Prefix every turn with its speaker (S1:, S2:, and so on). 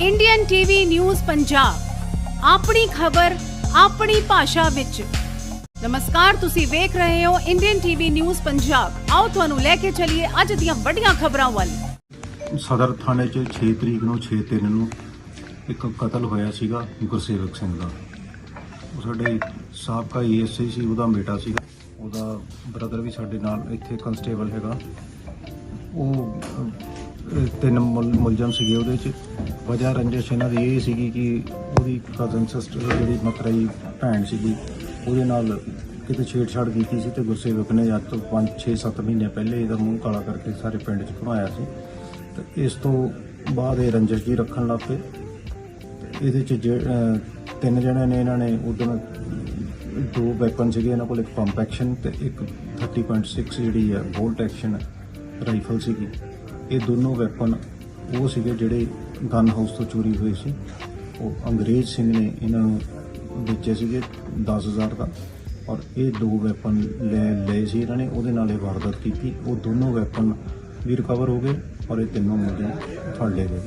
S1: Indian TV news Punjab ਆਪਣੀ ਖਬਰ, ਆਪਣੀ ਭਾਸ਼ਾ ਵਿੱਚ। ਨਮਸਕਾਰ, ਤੁਸੀਂ ਵੇਖ ਰਹੇ ਹੋ ਇੰਡੀਅਨ ਟੀਵੀ ਨਿਊਜ਼ ਪੰਜਾਬ ਆਓ ਤੁਹਾਨੂੰ ਲੈ ਕੇ ਚੱਲੀਏ ਅੱਜ ਦੀਆਂ ਵੱਡੀਆਂ ਖਬਰਾਂ ਵੱਲ।
S2: ਸਦਰ ਥਾਣੇ 'ਚ 6 ਤਰੀਕ ਨੂੰ 6/3 ਨੂੰ ਇੱਕ ਕਤਲ ਹੋਇਆ ਸੀਗਾ ਗੁਰਸੇਵਕ ਸਿੰਘ ਦਾ। ਉਹ ਸਾਡੇ ਸਾਬਕਾ ਈਐਸਆਈ ਸੀ, ਉਹਦਾ ਬੇਟਾ ਸੀਗਾ। ਉਹਦਾ ਬ੍ਰਦਰ ਵੀ ਸਾਡੇ ਨਾਲ ਇੱਥੇ ਕਨਸਟੇਬਲ ਹੈਗਾ। ਉਹ ਤਿੰਨ ਮੁਲ- ਮੁਲਜ਼ਮ ਸੀਗੇ ਉਹਦੇ 'ਚ। ਵਜ੍ਹਾ ਰੰਜਿਸ਼ ਇਹਨਾਂ ਦੀ ਇਹ ਸੀਗੀ ਕਿ ਉਹਦੀ ਕਜ਼ਨ ਸਿਸਟਰ ਜਿਹੜੀ ਮਤਰਈ ਭੈਣ ਸੀਗੀ ਉਹਦੇ ਨਾਲ ਕਿਤੇ ਛੇੜਛਾੜ ਕੀਤੀ ਸੀ ਤੇ ਗੁਰਸੇਵਕ ਨੇ ਅੱਜ ਤੋਂ 5 6 7 ਮਹੀਨੇ ਪਹਿਲੇ ਇਹਦਾ ਮੂੰਹ ਕਾਲਾ ਕਰਕੇ ਸਾਰੇ ਪਿੰਡ 'ਚ ਘੁਮਾਇਆ ਸੀ। ਤੇ ਇਸ ਤੋਂ ਬਾਅਦ ਇਹ ਰੰਜਿਸ਼ ਜੀ ਰੱਖਣ ਲੱਗ ਪਏ। ਇਹਦੇ 'ਚ ਜੇ- ਅਹ, ਤਿੰਨ ਜਣਿਆਂ ਨੇ ਇਹਨਾਂ ਨੇ ਉਦੋਂ ਦੋ ਵੈਪਨ ਸੀਗੇ ਇਹਨਾਂ ਕੋਲ ਇੱਕ ਪੰਪ ਐਕਸ਼ਨ ਤੇ ਇੱਕ 30.6 ਜਿਹੜੀ ਹੈ ਬੋਲਟ ਐਕਸ਼ਨ ਰਾਈਫਲ ਸੀਗੀ। ਇਹ ਦੋਨੋਂ ਵੈਪਨ ਉਹ ਸੀਗੇ ਜਿਹੜੇ ਗਨ ਹਾਊਸ ਤੋਂ ਚੋਰੀ ਹੋਏ ਸੀ। ਉਹ ਅੰਗਰੇਜ਼ ਸਿੰਘ ਨੇ ਇਹਨਾਂ ਨੂੰ ਵੇਚੇ ਸੀਗੇ 10000 ਦਾ ਔਰ ਇਹ ਦੋ ਵੈਪਨ ਲੈ ਲਏ ਸੀ ਇਹਨਾਂ ਨੇ, ਉਹਦੇ ਨਾਲ ਇਹ ਵਾਰਦਾਤ ਕੀਤੀ। ਉਹ ਦੋਨੋਂ ਵੈਪਨ ਵੀ ਰਿਕਵਰ ਹੋ ਗਏ ਔਰ ਇਹ ਤਿੰਨੋਂ ਮੁੰਡੇ ਫੜ ਲਏ ਗਏ।